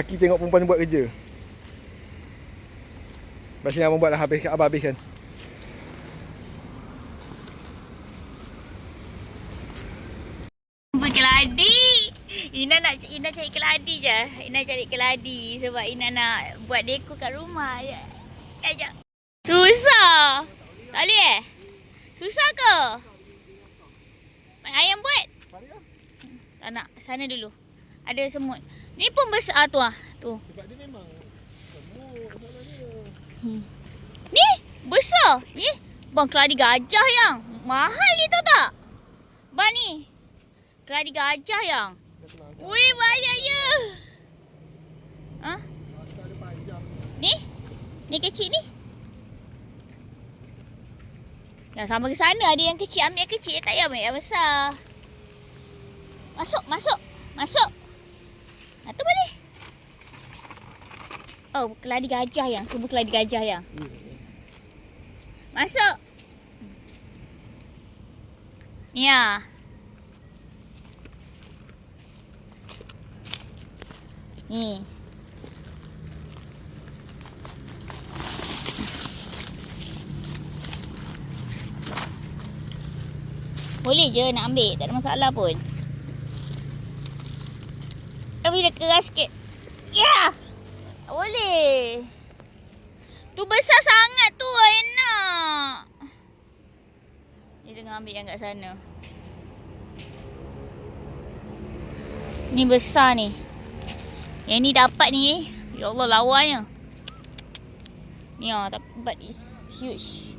Laki tengok perempuan buat kerja. Lepas ni abang buat lah habis, abang habiskan. Jumpa keladi. Ina nak Ina cari keladi je. Ina cari keladi sebab Ina nak buat dekor kat rumah je. Kajak. Susah. Tak boleh eh? Susah ke? Ayam buat? Tak nak. Sana dulu. Ada semut. Ni pun besar tu ah. Tu. Sebab dia memang Ni besar. Ni bang keladi gajah yang. Mahal ni tahu tak? Bang ni. Keladi gajah yang. Wih bahaya ya. Ha? Ni? Ni kecil ni? Yang sama ke sana ada yang kecil ambil yang kecil tak payah ambil yang besar. Masuk, masuk, masuk. Ha, tu boleh. Oh, keladi gajah yang. Semua keladi gajah yang. Masuk. Ah. Ni. Boleh je nak ambil, tak ada masalah pun. Tapi dia keras sikit. Ya! Yeah! Tak boleh. Tu besar sangat tu, enak. Dia tengah ambil yang kat sana. Ni besar ni. Yang ni dapat ni. Ya Allah lawanya. Ni ah, dapat is huge.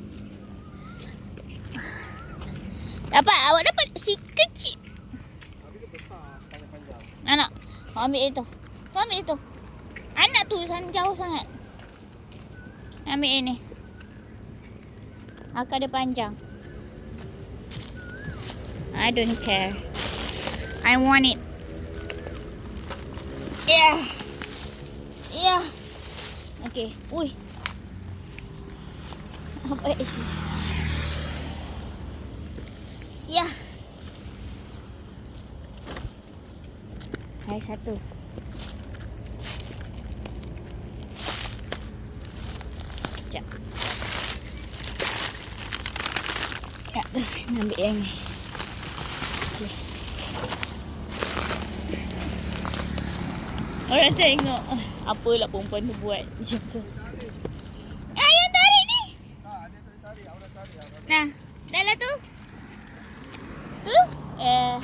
Dapat awak dapat si kecil. Anak, ambil itu. Ambil itu. Anak tu jauh sangat. Ambil ini. Akar dia panjang. I don't care. I want it. Yeah. Yeah. Okay. Ui. Apa isi? Ya. Hai satu. Sekejap. Ya, nak ambil yang ni. Okay. Orang tengok Apalah perempuan tu buat Macam tu Ah, yang tarik ni Nah, dah lah tu Tu Eh,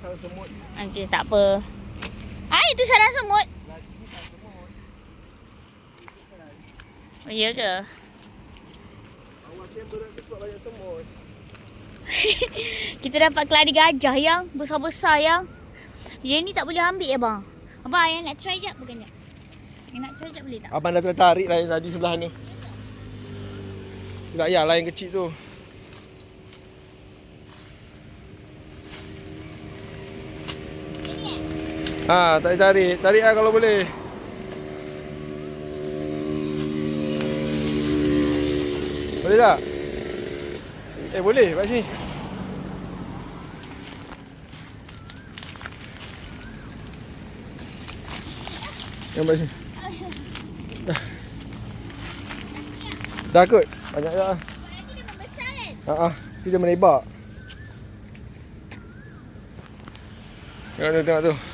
Sarang semut nanti tak apa. Ah, itu sarang semut. Oh, ya ke? Kita dapat keladi gajah yang Besar-besar yang Yang ni tak boleh ambil ya bang? Abang, yang nak try jap bukan jap? Yang nak try jap boleh tak? Abang dah tengah tarik lah yang tadi sebelah ni. Tak payahlah yang kecil tu Ini eh? Ha, tak tarik Tarik lah kalau boleh Boleh tak? Eh boleh kat sini Yang kat sini Dah Dah kot Banyak dah kan? Ha ah, dia menebak. Tengok tu, tengok tu.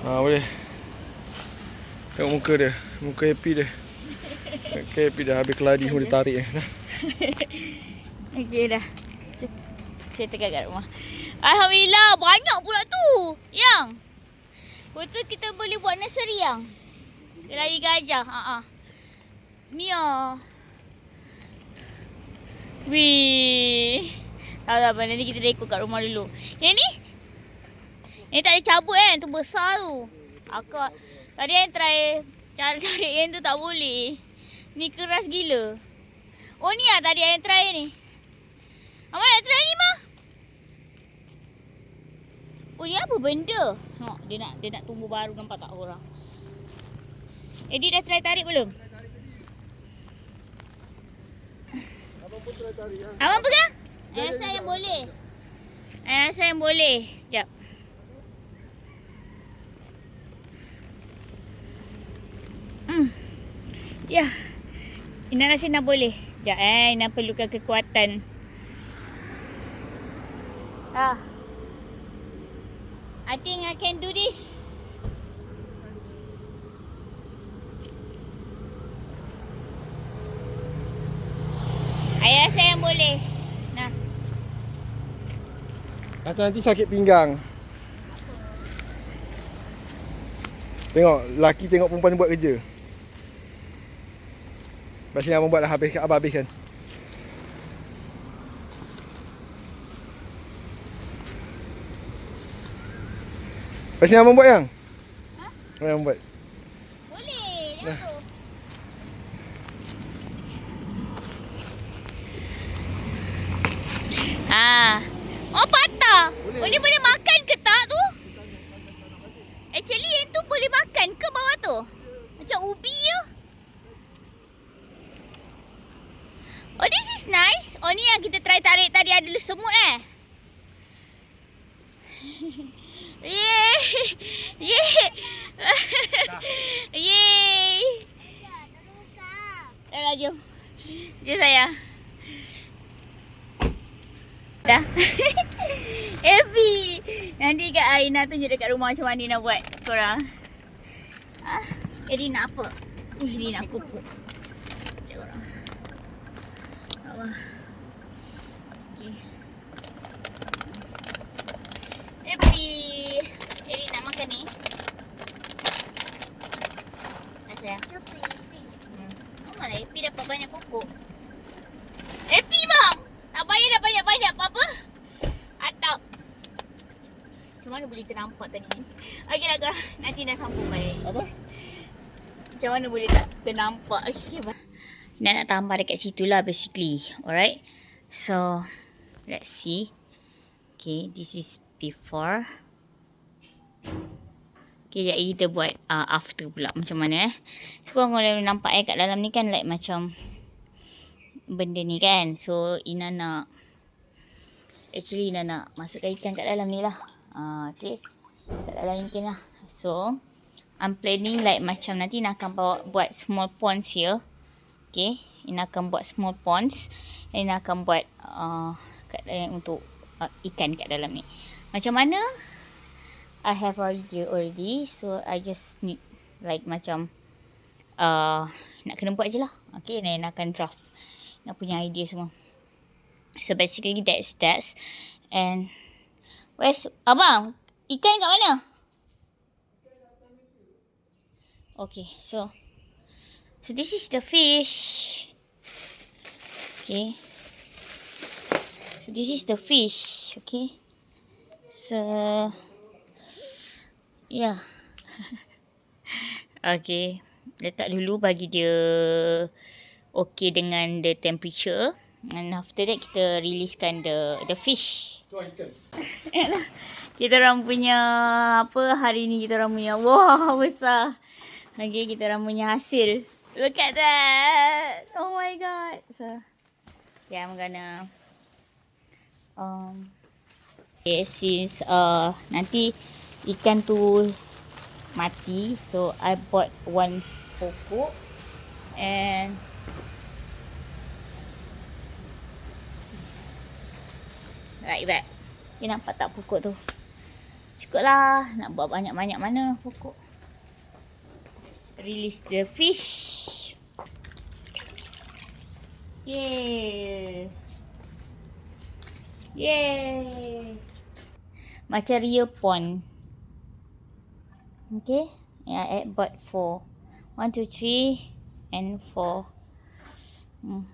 Ha boleh. Tengok muka dia. Muka happy dia. Muka happy dah habis keladi semua dia tarik. Dah. Okey dah. Saya tegak kat rumah. Alhamdulillah banyak pula tu. Yang. Betul kita boleh buat nursery yang. Lari gajah. Ha ah. Ni ah. Wih. Tak apa nanti kita rekod kat rumah dulu. Yang ni? Yang tak ada cabut kan? Tu besar tu. Aku tadi yang try cara tarik yang tu tak boleh. Ni keras gila. Oh ni lah tadi yang try ni. Abang nak try ni mah. Oh ni apa benda? Tengok dia nak dia nak tumbuh baru nampak tak orang. Eddie dah try tarik belum? Abang pun try tarik ah. Abang pegang? Rasa yang boleh. I rasa yang boleh. Sekejap. Hmm. Ya. Ina rasa nak boleh. Sekejap eh. Ina perlukan kekuatan. Ah. I think I can do this. I rasa yang boleh. Nah. Kata nanti sakit pinggang. Tengok, laki tengok perempuan buat kerja. Lepas ni abang buat lah habis, abang habiskan. Lepas ni abang buat yang? Ha? Yang abang buat? Boleh. Yang Nah. Ha. Oh patah. Boleh. boleh boleh makan ke tak tu? Actually yang tu boleh makan ke bawah tu? Macam ubi je. Oh this is nice. Oh ni yang kita try tarik tadi ada semut eh. Yeay. Yeay. Yeay. Dah jom. Jom sayang. Dah. Happy. Nanti kat Aina tunjuk dekat rumah macam mana nak buat korang. Eri nak apa? Eri nak pupuk. Cik korang. Allah. Okay. Happy. Eri nak makan ni. Sayang. Hmm. Oh, malah Happy dapat banyak pokok. Happy bang! Tak payah dah banyak-banyak apa-apa. Atap. Macam mana boleh ternampak tadi? Okey lah korang. Nanti dah sambung balik. Apa? Macam mana boleh tak ternampak? Okay, bye. Nak nak tambah dekat situ lah basically. Alright. So, let's see. Okay, this is before. Okay, jadi kita buat uh, after pula macam mana eh. So, korang kalau nampak eh kat dalam ni kan like macam benda ni kan. So, Ina nak actually Ina nak masukkan ikan kat dalam ni lah. Uh, okay. Kat dalam ikan lah. So, I'm planning like macam nanti Ina akan bawa buat small ponds here. Okay. Ina akan buat small ponds. Ina akan buat uh, untuk uh, ikan kat dalam ni. Macam mana? I have idea already. So, I just need like macam uh, nak kena buat je lah. Okay. Dan Ina akan draft. Nak punya idea semua. So, basically that's that. And, where's, abang, ikan kat mana? Okay, so so this is the fish. Okay. So this is the fish, okay? So yeah. okay. Letak dulu bagi dia okay dengan the temperature. And after that kita releasekan the the fish. Kita orang punya apa hari ni kita orang punya wah besar. Okay, kita orang punya hasil. Look at that. Oh my god. So, yeah, I'm gonna um okay, since uh nanti ikan tu mati, so I bought one pokok and like that. You nampak tak pokok tu? Cukup lah. Nak buat banyak-banyak mana pokok. Release the fish. Yay. Yay. Macam real pond. Okay. Yeah, I bought four. One, two, three, and four. Hmm.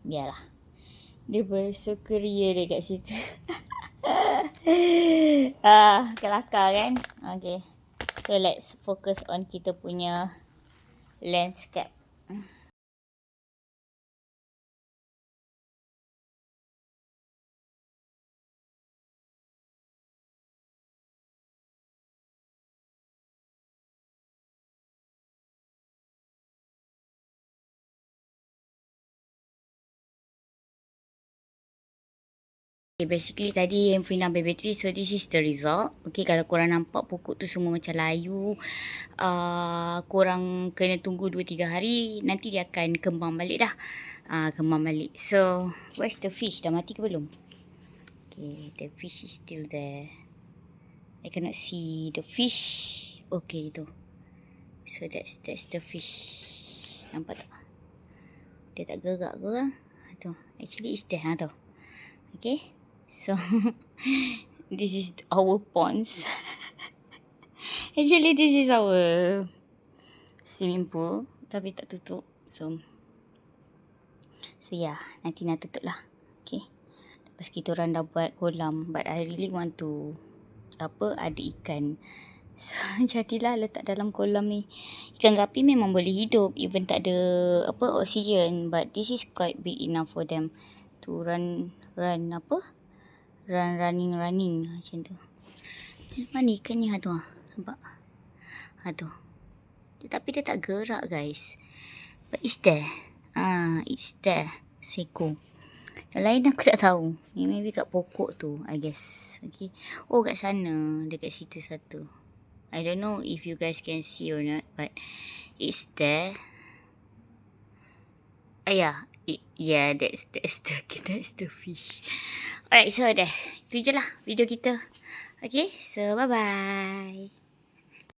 Biarlah. Dia bersukaria dia kat situ. ah, kelakar kan? Okay. So let's focus on kita punya landscape. Okay, basically tadi handphone dah habis bateri so this is the result. Okay, kalau korang nampak pokok tu semua macam layu, uh, korang kena tunggu 2-3 hari, nanti dia akan kembang balik dah. Uh, kembang balik. So, where's the fish? Dah mati ke belum? Okay, the fish is still there. I cannot see the fish. Okay, tu. So, that's that's the fish. Nampak tak? Dia tak gerak ke? Ha, tu. Actually, it's there. Ha, tu. Okay. So, this is our ponds. Actually, this is our swimming pool. Tapi tak tutup. So, so yeah. Nanti nak tutup lah. Okay. Lepas kita orang dah buat kolam. But I really want to, apa, ada ikan. So, jadilah letak dalam kolam ni. Ikan gapi memang boleh hidup. Even tak ada, apa, oksigen. But this is quite big enough for them to run, run, apa, run running running macam tu. Mana ikannya ha tu ah. Nampak? Ha tu. Tapi dia tak gerak guys. But it's there. Ah, it's there. Seko. Yang lain aku tak tahu. Ni maybe kat pokok tu, I guess. Okay. Oh, kat sana. Dekat situ satu. I don't know if you guys can see or not, but it's there. Ah, yeah. Yeah, that's, that's the, that's the fish. Alright, so dah. Itu je lah video kita. Okay, so bye-bye.